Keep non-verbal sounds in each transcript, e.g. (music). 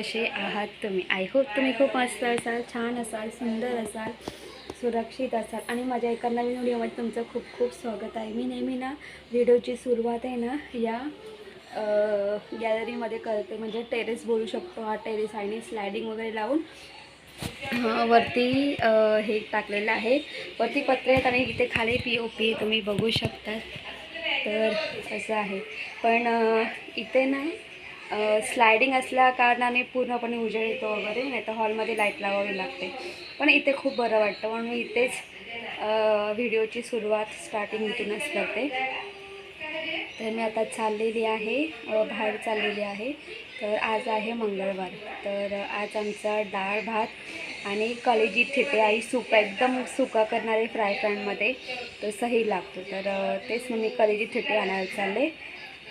कसे आहात तुम्ही? आय होप तुम्ही खूप मस्त असाल छान असाल सुंदर असाल सुरक्षित असाल. आणि माझ्या एका नवीन व्हिडिओमध्ये तुमचं खूप खूप स्वागत आहे. मी नेहमी ना व्हिडिओची सुरुवात आहे ना या गॅलरीमध्ये करते. म्हणजे टेरेस बोलू शकतो हा टेरेस आणि स्लायडिंग वगैरे लावून वरती हे टाकलेलं आहे. वरती पत्रे आहेत आणि तिथे खाली पी ओ पी तुम्ही बघू शकता. तर असं आहे. पण इथे ना स्लायडिंग असल्या कारणाने पूर्णपणे उजेड येतो वगैरे नाही तर हॉलमध्ये लाइट लावावी लागते. पण इथे खूप बरं वाटतं म्हणून मी इथेच व्हिडिओची सुरुवात स्टार्टिंग इथूनच करते. तर मी आता चाललेली आहे बाहेर चाललेली आहे. तर आज आहे मंगळवार. तर आज आमचा डाळ भात आणि कलेजी ठेपे आई सुका एकदम सुका करणारे फ्राय पॅनमध्ये तसंही लागतो. तर तेच मग मी कलेजी ठेपे आणायला चालले.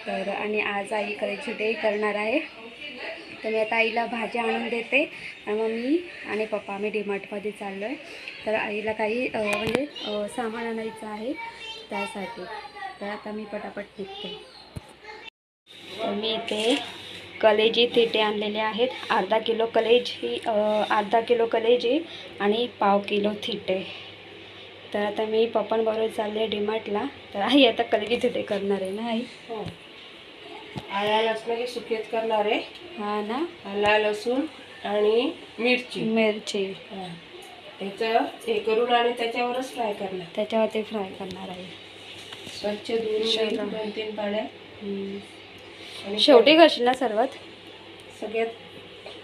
तर आणि आज आई कलेजी थिटे करणार आहे. तर मी आता आईला भाज्या आणून देते. आणि मग मी आणि पप्पा आम्ही डीमार्टमध्ये चाललो आहे तर आईला काही म्हणजे सामान आणायचं आहे त्यासाठी. तर आता मी पटापट निघते. तर मी इथे कलेजी थिटे आणलेले आहेत. अर्धा किलो कलेजी अर्धा किलो कलेजी आणि पाव किलो थिटे. तर आता मी पप्पांबरोबर चालले डीमार्टला तर आई आता कलेजी थिटे करणार आहे ना आई? हो. आला लसणाची सुकेत करणार आहे. हा ना? आला लसूण आणि मिरची. मिरची. हा. त्याचं हे करून आणि त्याच्यावरच फ्राय करणार. त्याच्यावरती फ्राय करणार आहे. स्वच्छ धुवून दोन तीन पाण्या हम्म. आणि शेवटी करशील ना सर्वात? सगळ्यात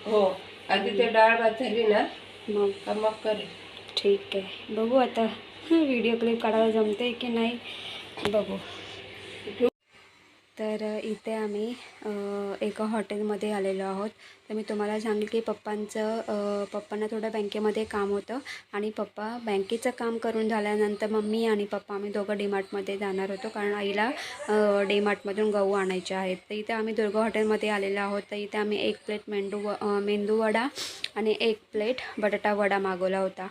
हो. आधी ते डाळ भात झाली ना मग? का मग करेल? ठीक आहे. बघू आता. व्हिडिओ क्लिप काढायला जमते की नाही? बघू. तर इथे आम्ही एका हॉटेलमध्ये आलेलो आहोत. तर मी तुम्हाला सांगेल की पप्पांचं पप्पांना थोडं बँकेमध्ये काम होतं आणि पप्पा बँकेचं काम करून झाल्यानंतर मम्मी आणि पप्पा आम्ही दोघं डीमार्टमध्ये जाणार होतो कारण आईला डीमार्टमधून गहू आणायचे आहेत. तर इथे आम्ही दुर्गा हॉटेलमध्ये आलेलो आहोत. तर इथे आम्ही एक प्लेट मेंदू व मेंदूवडा मेंदू वडा आणि एक प्लेट बटाटा वडा मागवला होता.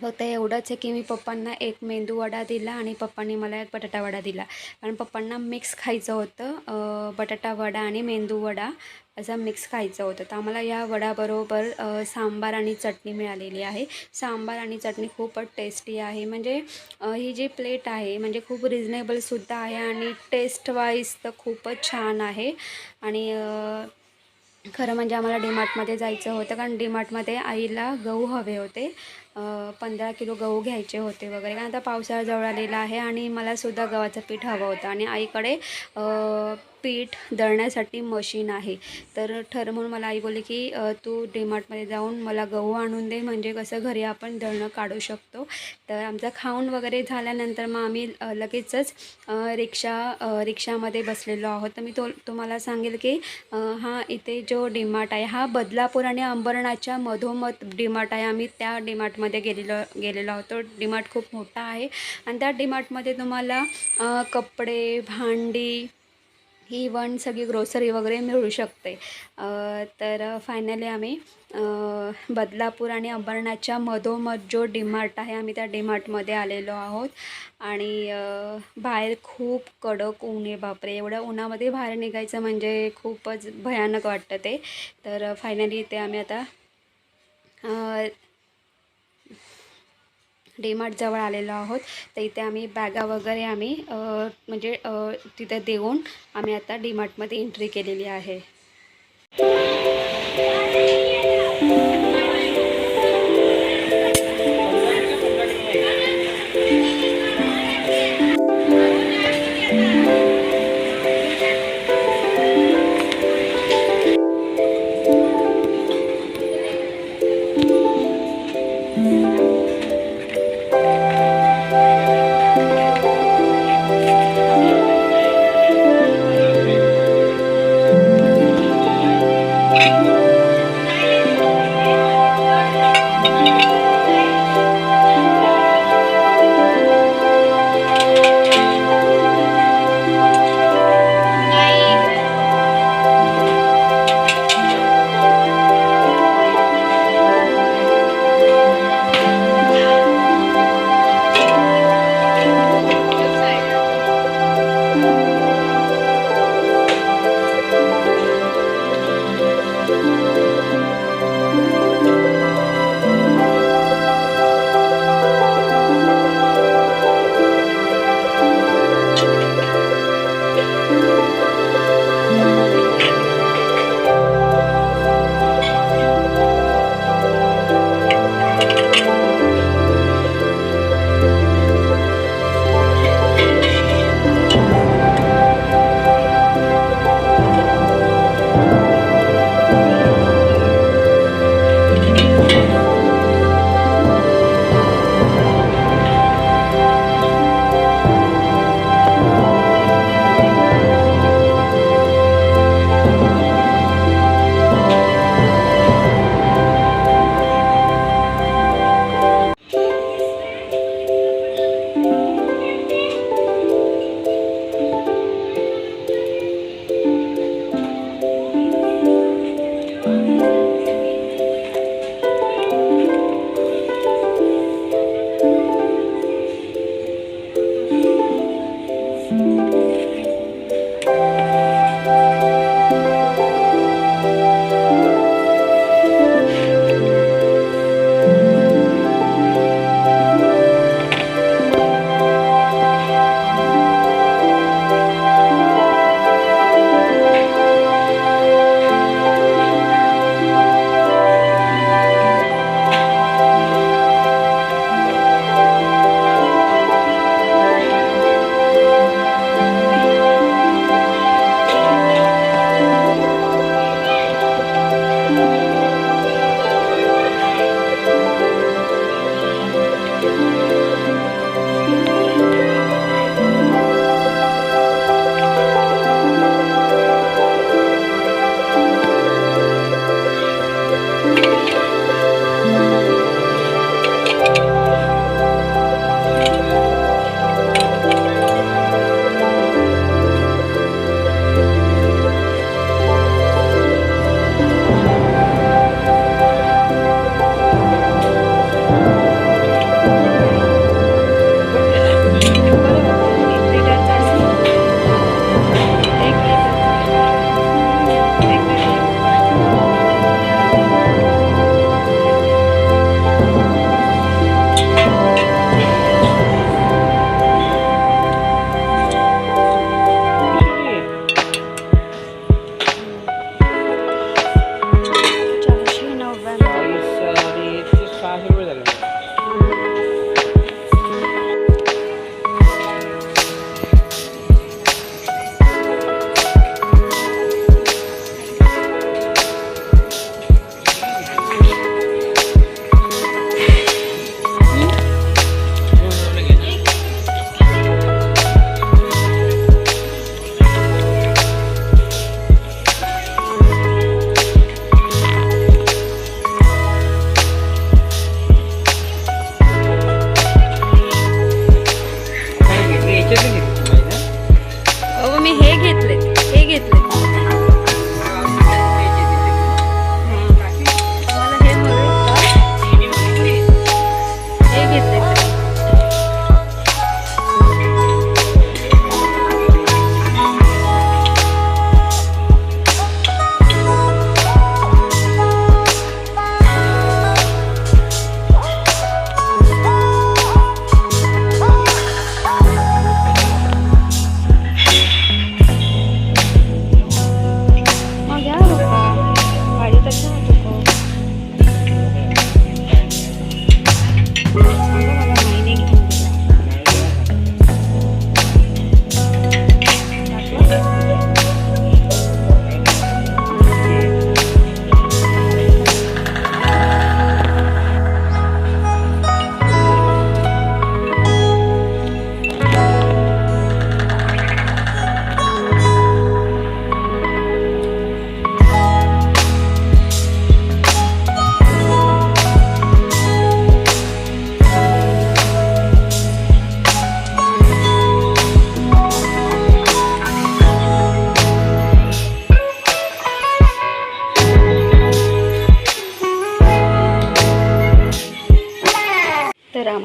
फक्त एवढंच आहे की मी पप्पांना एक मेंदू वडा दिला आणि पप्पांनी मला एक बटाटा वडा दिला. कारण पप्पांना मिक्स खायचं होतं बटाटा वडा आणि मेंदू वडा असं मिक्स खायचं होतं. तर आम्हाला या वडाबरोबर सांबार आणि चटणी मिळालेली आहे. सांबार आणि चटणी खूपच टेस्टी आहे. म्हणजे ही जी प्लेट आहे म्हणजे खूप रिजनेबलसुद्धा आहे आणि टेस्ट वाईज तर खूपच छान आहे. आणि खरं म्हणजे आम्हाला डीमार्टमध्ये जायचं होतं. कारण डीमार्टमध्ये आईला गहू हवे होते. पंधरा किलो गहू घ्यायचे होते वगैरे. कारण आता पावसाळा जवळ आलेला आहे आणि मलासुद्धा गव्हाचं पीठ हवं होतं आणि आईकडे पीठ दळण्यासाठी मशीन आहे. तर ठर म्हणून मला आई बोलली की तू डीमार्टमध्ये जाऊन मला गहू आणून दे. म्हणजे कसं घरी आपण दळणं काढू शकतो. तर आमचं खाऊन वगैरे झाल्यानंतर मग आम्ही लगेचच रिक्षा रिक्षामध्ये बसलेलो आहोत. तर मी तो तुम्हाला सांगेल की हा इथे जो डीमार्ट आहे हा बदलापूर आणि अंबरनाथच्या मधोमध डीमार्ट आहे. आम्ही त्या डीमार्टमध्ये गेलेलो गेलेलो आहोत. तो डीमार्ट खूप मोठा आहे. आणि त्या डीमार्टमध्ये तुम्हाला कपडे भांडी इवन सगळी ग्रोसरी वगैरे मिळू शकते. तर फायनली आम्ही बदलापूर आणि अंबरनाथच्या मधोमध जो डीमार्ट आहे आम्ही त्या डीमार्टमध्ये आलेलो आहोत. आणि बाहेर खूप कडक ऊन आहे बापरे! एवढ्या उन्हामध्ये बाहेर निघायचं म्हणजे खूपच भयानक वाटतं ते. तर फायनली इथे आम्ही आता अ, आलेलो आहोत. तर इथे आम्ही बॅगा वगैरे आम्ही म्हणजे तिथे देऊन आम्ही आता डीमार्टमध्ये एंट्री केलेली आहे.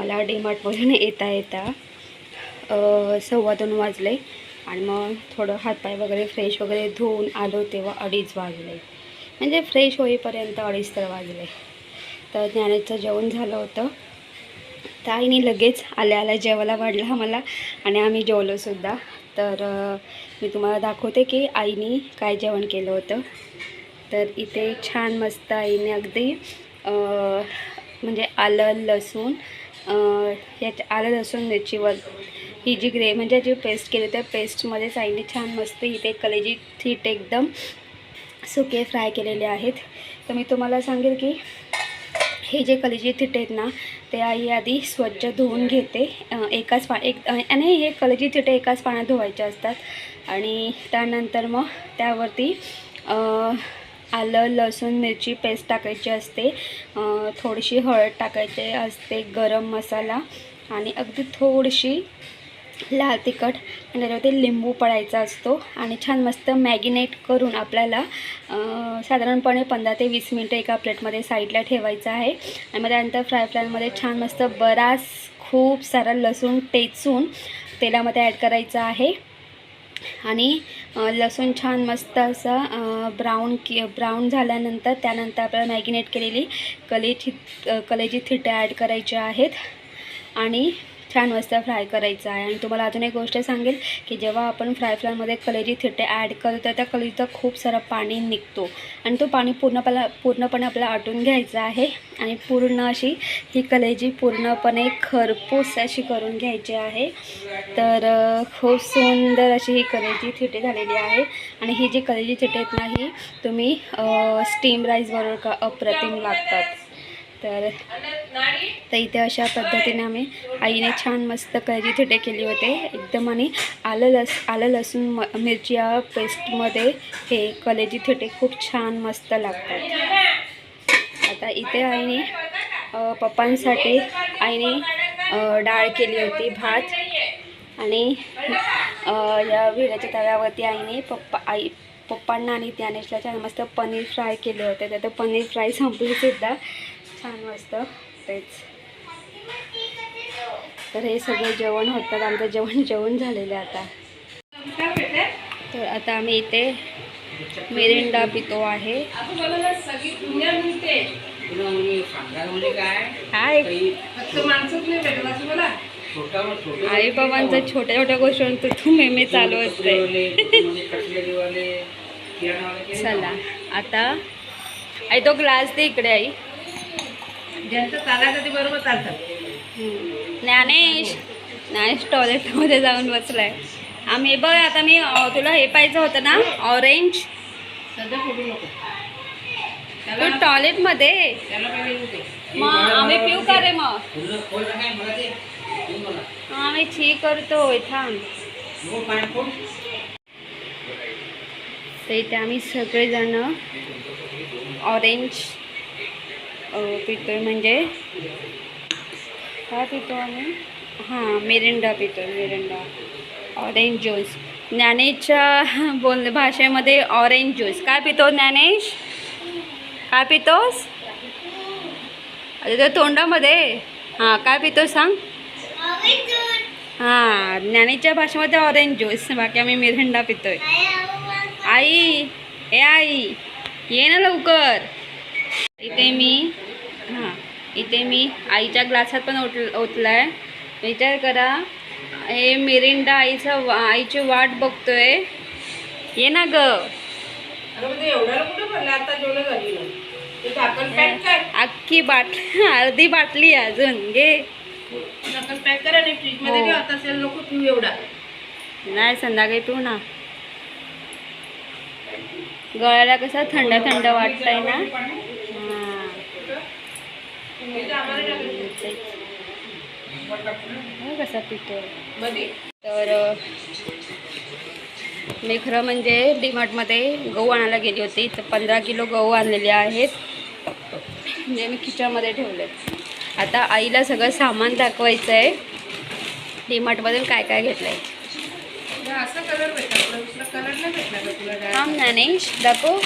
मला डीमार्टमधून येता येता सव्वा दोन वाजले आणि मग थोडं हातपाय वगैरे फ्रेश वगैरे धुवून आलो तेव्हा अडीच वाजले. म्हणजे फ्रेश होईपर्यंत अडीच तर वाजले. तर ज्ञानेचं जेवण झालं होतं. तर आईने लगेच आल्या आल्या जेवायला वाढला आम्हाला आणि आम्ही जेवलोसुद्धा तर मी तुम्हाला दाखवते की आईने काय जेवण केलं होतं. तर इथे छान मस्त आईने अगदी म्हणजे आलं लसूण याच्या आलं लसूण मिरचीवर ही जी ग्रे म्हणजे जी पेस्ट केली त्या पेस्टमध्ये साईडने छान मस्त इथे कलेजी थीट एकदम सुके फ्राय केलेले आहेत. तर मी तुम्हाला सांगेल की हे जे कलेजी थीट आहेत ना ते आई आधी स्वच्छ धुवून घेते. एकाच पा एक आणि हे कलेजी थिटे एकाच पाण्यात धुवायचे असतात. आणि त्यानंतर मग त्यावरती आलं लसूण मिरची पेस्ट टाकायची असते. थोडीशी हळद टाकायची असते गरम मसाला. आणि अगदी थोडीशी लाल तिखट. आणि त्याच्यावरती लिंबू पडायचा असतो. आणि छान मस्त मॅगिनेट करून आपल्याला साधारणपणे पंधरा ते वीस मिनटं एका प्लेटमध्ये साईडला ठेवायचं आहे. आणि मग त्यानंतर फ्राय फ्रायमध्ये छान मस्त बराच खूप सारा लसूण टेचून तेलामध्ये ॲड करायचं आहे. आणि लसूण छान मस्त असा ब्राऊन की ब्राऊन झाल्यानंतर त्यानंतर आपल्याला मॅगिनेट केलेली कलेची कलेची थिटे ॲड करायचे आहेत. आणि छान मस्त फ्राय करायचा आहे. आणि तुम्हाला अजून एक गोष्ट सांगेल की जेव्हा आपण फ्राय फ्रायमध्ये कलेजी थिटे ॲड करतो तर त्या कलेजीचा खूप सारं पाणी निघतो. आणि तो पाणी पूर्णपला पूर्णपणे आपल्याला आटून घ्यायचा आहे. आणि पूर्ण अशी ही कलेजी पूर्णपणे खरपूस अशी करून घ्यायची आहे. तर खूप सुंदर अशी ही कलेजी थिटे झालेली आहे. आणि ही जी कलेजी थिटे आहेत ना ही तुम्ही स्टीम राईसबरोबर का अप्रतिम लागतात. तर तर इथे अशा पद्धतीने आम्ही आईने छान मस्त कलेजी थिटे केली होते. एकदम आणि आलं लस आलं लसूण म मिरची या पेस्टमध्ये हे कलेजी थिटे खूप छान मस्त लागतात. आता इथे आईने पप्पांसाठी आईने डाळ केली होती भात. आणि या विड्याच्या तव्यावरती आईने पप्पा आई पप्पांना आणि त्यानेशला छान मस्त पनीर फ्राय केले होते. तर पनीर फ्राय संपली सुद्धा. छान मस्त. तेच. तर हे सगळं जेवण होतं. आमचं जेवण (laughs) जेवण झालेलं आहे आता. तर आता आम्ही इथे मिरिंडा पितो आहे. काय आई बाबांचं छोट्या छोट्या गोष्टींवर तू मेमे चालू असते. (laughs) चला. आता आई तो ग्लास दे इकडे आई. ज्यांचं चालायचं ते बरोबर चालतात हम्म. ज्ञानेश ज्ञानेश टॉयलेटमध्ये जाऊन बसलाय. आम्ही बघ आता मी तुला हे पाहिजे होतं ना ऑरेंज. सध्या फोडू नको. तू टॉयलेटमध्ये? मग आम्ही पिऊ का रे मग? आम्ही छी करतोय थांब तर इथे आम्ही सगळेजण ऑरेंज अ, पितोय म्हणजे? काय पितो आम्ही? हां मिरिंडा पितोय मिरिंडा. ऑरेंज ज्यूस ज्ञानेशच्या (laughs) बोल भाषेमध्ये ऑरेंज ज्यूस काय पितो ज्ञानेश? काय पितोस? अरे तोंडामध्ये? हां काय पितो सांग? हां ज्ञानेच्या भाषेमध्ये ऑरेंज ज्यूस बाकी आम्ही मिरिंडा पितोय. आई ए आई ये ना लवकर. इथे मी हां इथे मी आईच्या ग्लासात पण ओत ओतलाय. विचार करा हे मिरिंडा आईचं वा आईची वाट बघतोय. ये ना ग. म्हणजे अख्खी बाट (laughs) अर्धी बाटली आहे अजून घे. हो. नाही संध्याकाळी पिऊ ना. गळ्याला कसं थंड थंड वाटतंय ना हां इथे आम्हाला टाकायचं. तेच. बघ कसा मध्ये तर मी खरं म्हणजे डीमार्टमध्ये गहू आणायला गेली होती. तर पंधरा किलो गहू आणलेले आहेत. म्हणजे मी खिच्यामध्ये ठेवले. आता आईला सगळं सामान दाखवायचं आहे. डीमार्टमधून काय काय घेतलं आहे तुला असा कलर भेटला तुला दुसरा कलर नाही भेटला का तुला? डार्क? थांब ज्ञानेश दाखव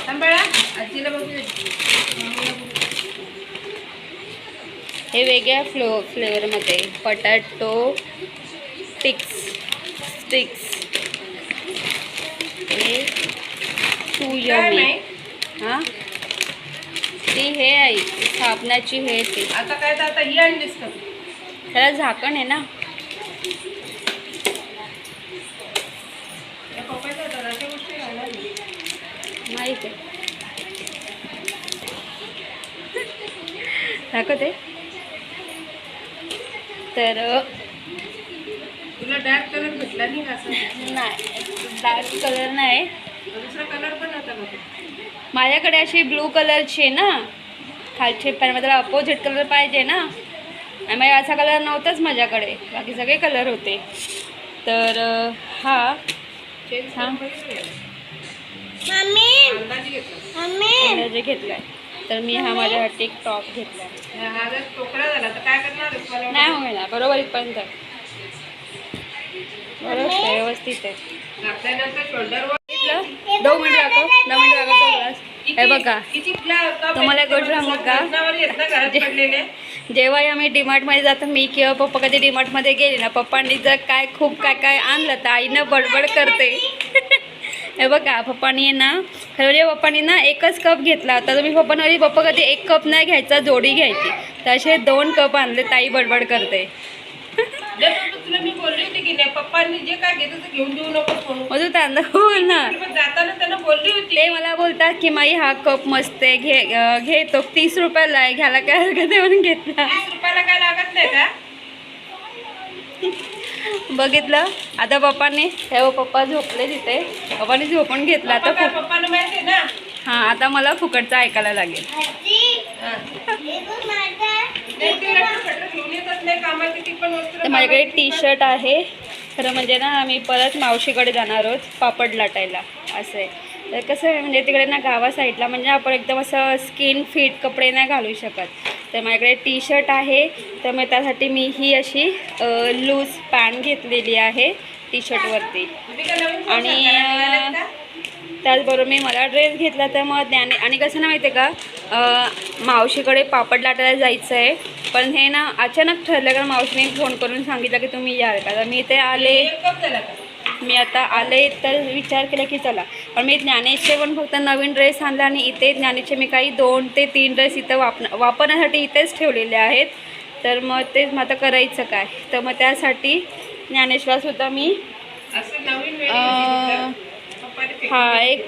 हे वेगळ्या फ्लो फ्लेवरमध्ये. पटॅटो टिक्स स्टिक्स हे टू यमी हां? ती हे आहे साबणाची हे ती. आता काय आता ही आणलीस का? त्याला झाकण आहे ना. माहीत आहे. दाखवते तर तुला डार्क कलर भेटला नाही का असं? नाही डार्क कलर नाही. दुसरा कलर पण नव्हता का तो? माझ्याकडे अशी ब्लू कलरची आहे ना. खालचे पण मला अपोजिट कलर पाहिजे ना. आणि मग असा कलर नव्हताच माझ्याकडे. बाकी सगळे कलर होते. तर हा. चेंज हा. का? अंदाजे घेतलाय. तर मी हा माझ्यासाठी एक टॉप घेतला जर तोकडा झाला तर काय करणार आहेस मला नाही होईना बरोबर इथपर्यंत बरोबर आहे, व्यवस्थित आहे. दोन मिनिट दाखव दहा मिनिट हे बघा. तुम्हाला गोष्ट सांगू का? जेव्हाही आम्ही डीमार्टमध्ये जातो मी किंवा पप्पा कधी डीमार्टमध्ये गेले ना पप्पांनी जर काय खूप काय काय आणलं तर आईनं बडबड करते. हे बघा पप्पानी ना खरं म्हणजे पप्पानी ना एकच कप घेतला. होता तर मी पप्पांना पप्पा कधी एक कप नाही घ्यायचा जोडी घ्यायची. तर असे दोन कप आणले ताई बडबड करते. तुला मी बोलली होती की नाही पप्पांनी जे काय घेतलं ते घेऊन देऊ नको म्हणून. हो ना. पण जाताना त्यांना बोलली होती. ते मला बोलतात की माई हा कप मस्त आहे घे अं, घे तो तीस रुपयाला आहे घ्यायला काय हरकत आहे म्हणून घेतला. तीस रुपयाला काय लागत नाही का? बघितलं? आता पप्पांनी हे पप्पा झोपले तिथे. पप्पांनी झोपून घेतला. आता हां आता मला फुकटचं ऐकायला लागेल. हा. तर माझ्याकडे टी शर्ट आहे. खरं म्हणजे ना आम्ही परत मावशीकडे जाणार आहोत पापड लाटायला. असं आहे. तर कसं आहे म्हणजे तिकडे ना गावा साईडला म्हणजे आपण एकदम असं स्किन फिट कपडे नाही घालू शकत. तर माझ्याकडे टी शर्ट आहे. तर मग त्यासाठी मी ही अशी लूज पॅन्ट घेतलेली आहे टी शर्टवरती आणि, त्याचबरोबर मी मला ड्रेस घेतला तर मग त्याने आणि कसं ना माहिती आहे का मावशीकडे पापड लाटायला जायचं आहे. पण हे ना अचानक ठरलं कारण मावशीने फोन करून सांगितलं की तुम्ही याल का? तर मी इथे आले. मी आता आले तर विचार केला की चला. पण मी ज्ञानेशचे पण फक्त नवीन ड्रेस आणला आणि इथे ज्ञानेशचे मी काही दोन ते तीन ड्रेस इथं वाप वापरण्यासाठी इथेच ठेवलेले आहेत. तर मग तेच मग आता करायचं काय? तर मग त्यासाठी ज्ञानेशला सुद्धा मी हा एक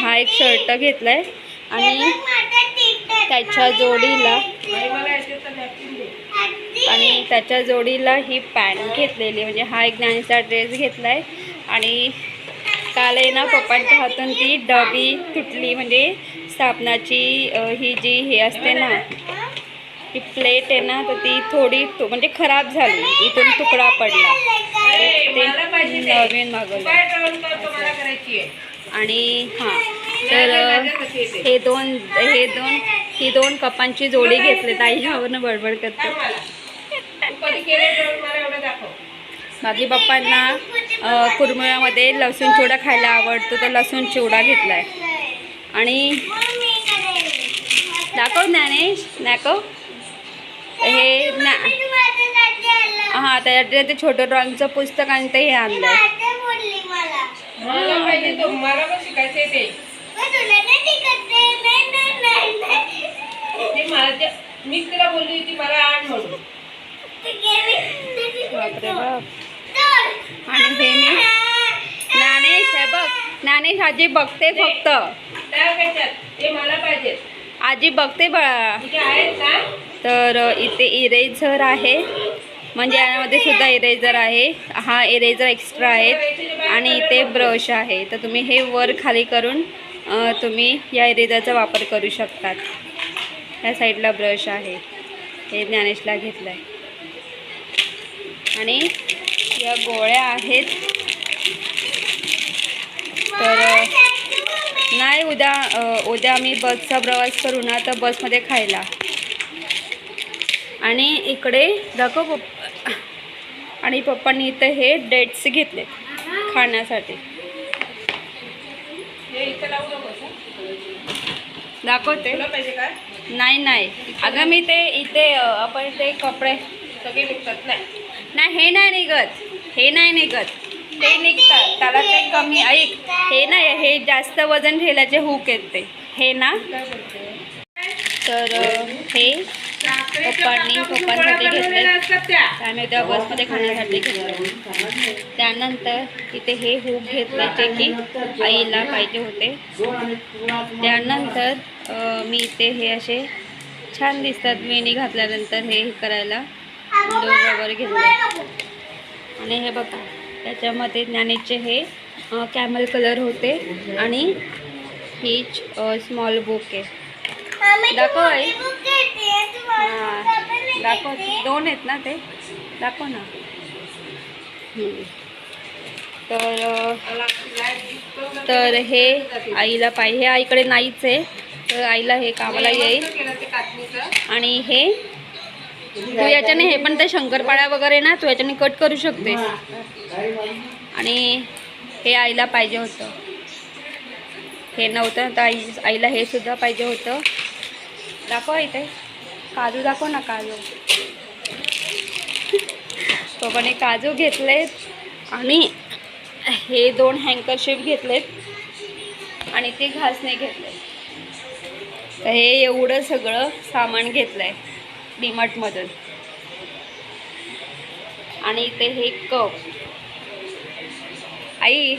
हा एक शर्ट घेतला आहे आणि त्याच्या जोडीला आणि त्याच्या जोडीला ही पॅन्ट घेतलेली म्हणजे हा एक ज्ञानीचा ड्रेस घेतलाय. आणि काल आहे ना पप्पांच्या हातून ती डबी तुटली. म्हणजे अ, ही जी हे असते ना ती प्लेट आहे ना तर ती थोडी तु- म्हणजे खराब झाली. इथून तुकडा पडला. ते. नवीन मागवलं. आहे. आणि हां. तर हे दोन हे दोन ही दोन कपांची जोडी घेतली. ताई ह्यावरनं बडबड करते. पप्पांना अ, कुरमुऱ्यामध्ये लसूण चिवडा खायला आवडतो तर लसूण चिवडा घेतलाय. आणि दाखव ज्ञानेश दाखव. हे ना हां त्याच्यात ते छोटं ड्रॉइंगचं पुस्तक आणि ते हे ते मीच तिला बोलली होती मला आण म्हणून. बापरे बाप आणि हे मी ज्ञानेश आहे बघ ज्ञानेश आजी बघते फक्त आजी बघते बळा तर इथे इरेझर आहे. म्हणजे यामध्ये सुद्धा इरेझर आहे. हा इरेझर एक्स्ट्रा आहे. आणि इथे ब्रश आहे. तर तुम्ही हे वर खाली करून तुम्ही या इरेझरचा वापर करू शकतात. ह्या साईडला ब्रश आहे. हे ज्ञानेशला घेतलं आहे आणि या गोळ्या आहेत. तर नाही उद्या उद्या आम्ही बसचा प्रवास करू ना तर बसमध्ये खायला. आणि इकडे दाखव पप्पा आणि पप्पांनी इथं हे डेट्स घेतले खाण्यासाठी? दाखवते. नाही नाही. अगं मी ते इथे आपण ते कपडे सगळे निघतात नाही. नाही हे नाही निघत. हे नाही निघत. ते निघतात. त्याला ते कमी ऐक. हे नाही हे जास्त वजन ठेवल्याचे हुक येते. ते हे ना? तर हे पप्पांनी पप्पांसाठी घेतले. आणि त्या बसमध्ये खाण्यासाठी घेतलं. त्यानंतर इथे हे हूक घेतले जे की आईला पाहिजे होते. त्यानंतर मी इथे हे असे छान दिसतात. वेणी घातल्यानंतर हे हे करायला. दोन वगैरे घेतले आणि हे बघा त्याच्यामध्ये ज्ञानेचे हे कॅमल कलर होते आणि ही स्मॉल बुक आहे. दाखव आई. हां दाखव. दोन आहेत ना ते? दाखव ना. तर तर हे आईला पाहिजे. हे आईकडे नाहीच आहे. तर आईला हे कामाला येईल. आणि हे तू याच्याने हे पण ते शंकरपाळ्या वगैरे ना तू याच्याने कट करू शकते आणि हे आईला पाहिजे होतं. हे नव्हतं तर आई आईला हे सुद्धा पाहिजे होतं. दाखव इथे. काजू दाखव ना काजू. पप्पाने काजू घेतलेत. आणि हे दोन हँकरशिप घेतलेत. आणि ते घासणे घेतले तर हे एवढं सगळं सामान घेतलं आहे डीमार्टमधून आणि इथे हे कप. आई.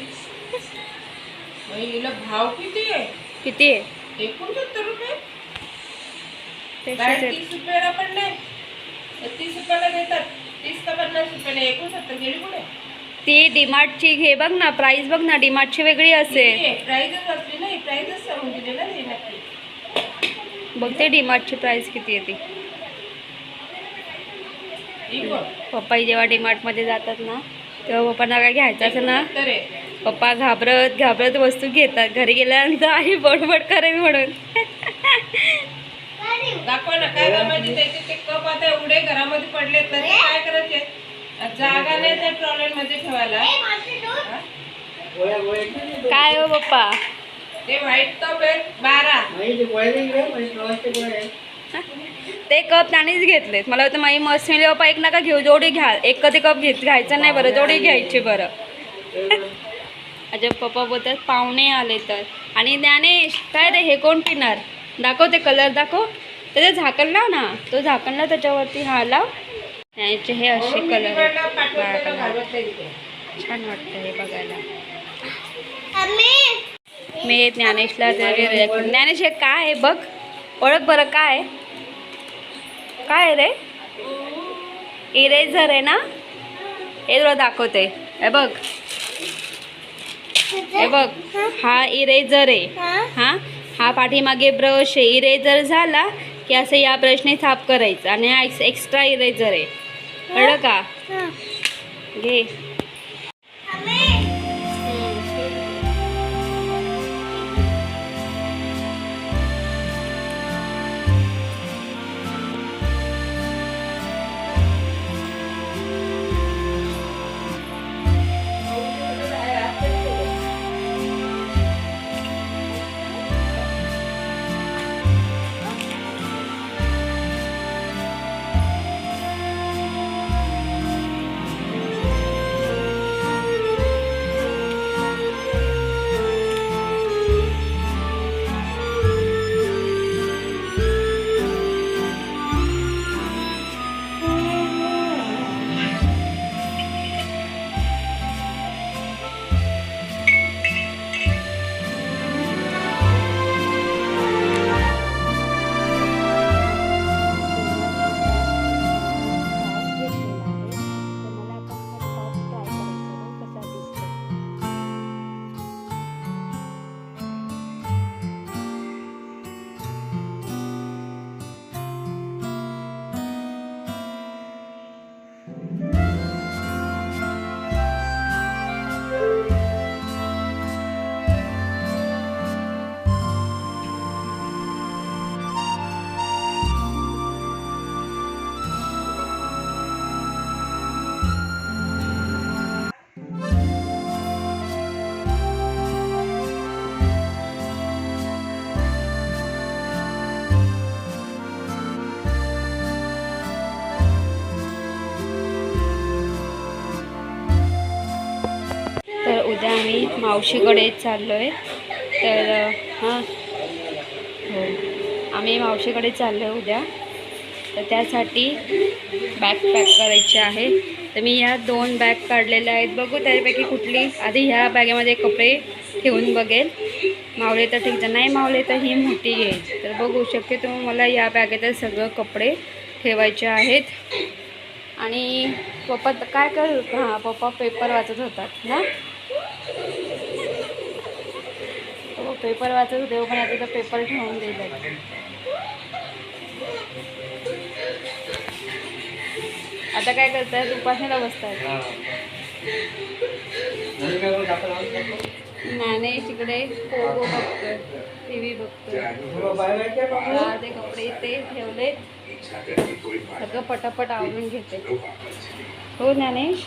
भाव किती आहे? किती आहे? एकोणसत्तर रुपये. तीस रुपयाला पण नाही. तीस रुपयाला देतात. तीस का पन्नास रुपयाला एकोणसत्तर गेली कुठे? ती डीमार्टची घे बघ ना प्राईस बघ ना डीमार्टची वेगळी असेल. प्राईजच असली ना प्राईजच सांगून दिले ना ते नक्की. बघते डीमार्टची प्राईस किती आहे ती? पप्पा जेव्हा डीमार्टमध्ये जातात ना तेव्हा पप्पांना काय घ्यायचं असं ना पप्पा घाबरत घाबरत वस्तू घेतात. घरी गेल्यानंतर आई बडबड करेल म्हणून. दाखवा ना काय कामाचे त्याचे? ते कप आता एवढे घरामध्ये पडले तर ते काय करायचे जागा नाही त्या ट्रॉलेमध्ये ठेवायला. हा? गोळ्या गोळ्या काय हो पप्पा? ते व्हाईट कप बारा. ते कप त्यानेच घेतलेत. मला वाटतं माई मस्त मिळले पप्पा एक नका घेऊ जोडी घ्या. एक कधी कप घेत घ्यायचं नाही बरं जोडी घ्यायची बरं. अजब पप्पा बोलतात पाहुणे आले तर. आणि ज्ञानेश काय रे हे कोण पिणार? दाखव ते कलर दाखव. त्याचं झाकण लाव ना तो झाकण लाव त्याच्यावरती हा लाव. याचे हे असे कलर. छान वाटतं हे बघायला. मी ज्ञानेशला ज्ञानेश हे काय आहे? बघ. ओळख बरं काय काय रे? इरेझर आहे ना? हे तुला दाखवते. हे बघ. हे बघ. हा? इरेझर आहे. हा? हा? पाठीमागे ब्रश आहे. इरेझर झाला की असं या ब्रशने साफ करायचं. आणि हा एक्स्ट्रा इरेझर आहे. कळलं का? घे. आम्ही मावशीकडे चाललो आहे तर हां. हो. आम्ही मावशीकडे चाललो आहे उद्या. तर त्यासाठी बॅग पॅक करायची आहे. तर मी ह्या दोन बॅग काढलेल्या आहेत. बघू त्यापैकी कुठली. आधी ह्या बॅगेमध्ये कपडे ठेवून बघेल. मावले तर ठीक आहे. नाही मावले तर ही मोठी घेईल तर बघू शक्यतो मला या बॅगेतच सगळं कपडे ठेवायचे आहेत. आणि पप्पा काय कर हां पप्पा पेपर वाचत होतात ना? हो पेपर वाचत होते पण आता तर पेपर ठेवून दिले आता काय करतायत उपासनेला बसतायत ज्ञानेश इकडे पोगो बघतोय टी व्ही बघतोय ते कपडे ते ठेवलेत. सगळं पटापट आवरून घेते. हो ज्ञानेश?